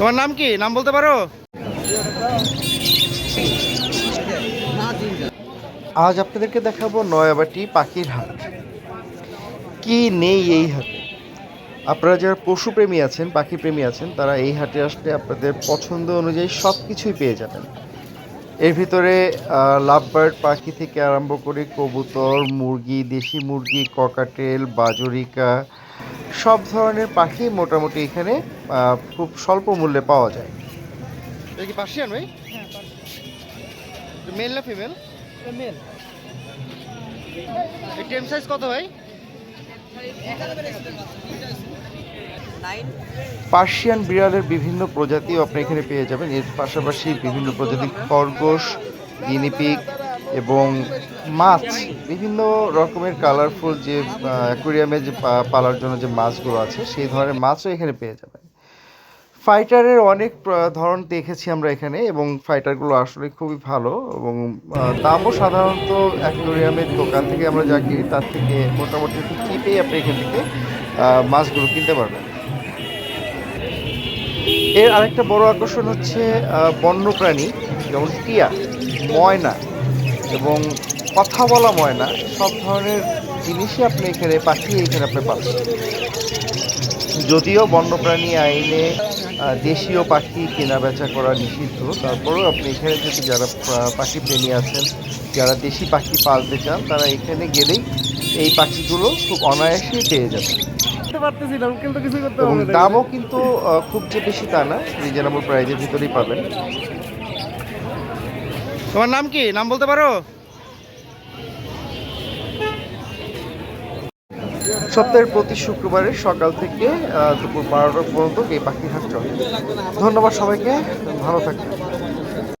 তোমার নাম কি? নাম বলতে পারো? আজ আপনাদেরকে দেখাবো নয়াবাটি পাখির হাট। কি নেই এই হাটে? আপনারা যারা পশুপ্রেমী আছেন পাখি প্রেমী আছেন, তারা এই হাটে আসলে আপনাদের পছন্দ অনুযায়ী সব কিছুই পেয়ে যাবেন। এর ভিতরে লাভবার্ড পাখি থেকে আরম্ভ করে কবুতর, মুরগি, দেশি মুরগি, ককাটেল, বাজরিকা, সব ধরনের পাখি মোটামুটি এখানে খুব স্বল্প মূল্যে পাওয়া যায়। এটা কি পার্সিয়ান ভাই? মেল না ফিমেল মেল টেম সাইজ কত ভাই? পার্সিয়ান বিড়ালের বিভিন্ন প্রজাতিও আপনি এখানে পেয়ে যাবেন। এর পাশাপাশি বিভিন্ন প্রজাতির খরগোশ গিনিপিগ এবং মাছ বিভিন্ন রকমের কালারফুল যে অ্যাকুরিয়ামে যে পা- পালার জন্য যে মাছগুলো আছে সেই ধরনের মাছও এখানে পেয়ে যাবেন। ফাইটারের অনেক ধরন দেখেছি আমরা এখানে এবং ফাইটারগুলো আসলে খুবই ভালো এবং দামও সাধারণত অ্যাকুরিয়ামের দোকান থেকে আমরা যা কিনি তার থেকে মোটামুটি একটু চিপেই আপনি এখান থেকে মাছগুলো কিনতে পারবেন। এর আরেকটা বড় আকর্ষণ হচ্ছে বন্যপ্রাণী, যেমন টিয়া, ময়না এবং কথা বলা ময়না, সব ধরনের জিনিসই আপনি এখানে পাখি এখানে আপনি পাচ্ছেন। যদিও বন্যপ্রাণী আইনে দেশীয় পাখি কেনা বেচা করা নিষিদ্ধ। তারপরেও আপনি এখানে যদি যারা পাখি প্রেমী আছেন যারা দেশি পাখি পালতে চান তারা এখানে গেলেই এই পাখিগুলো খুব অনায়াসেই পেয়ে যাবেন। পারতেছিলাম কিন্তু কিছু করতে হবে দামও কিন্তু আহ, খুব যে বেশি তা না রিজনেবল প্রাইজের ভিতরেই পাবেন। তোমার নাম কি? নাম বলতে পারো? সপ্তাহের প্রতি শুক্রবারে সকাল থেকে দুপুর বারোটা পর্যন্ত এই পাখি হাট চলে। ধন্যবাদ সবাইকে, ভালো থাকবেন।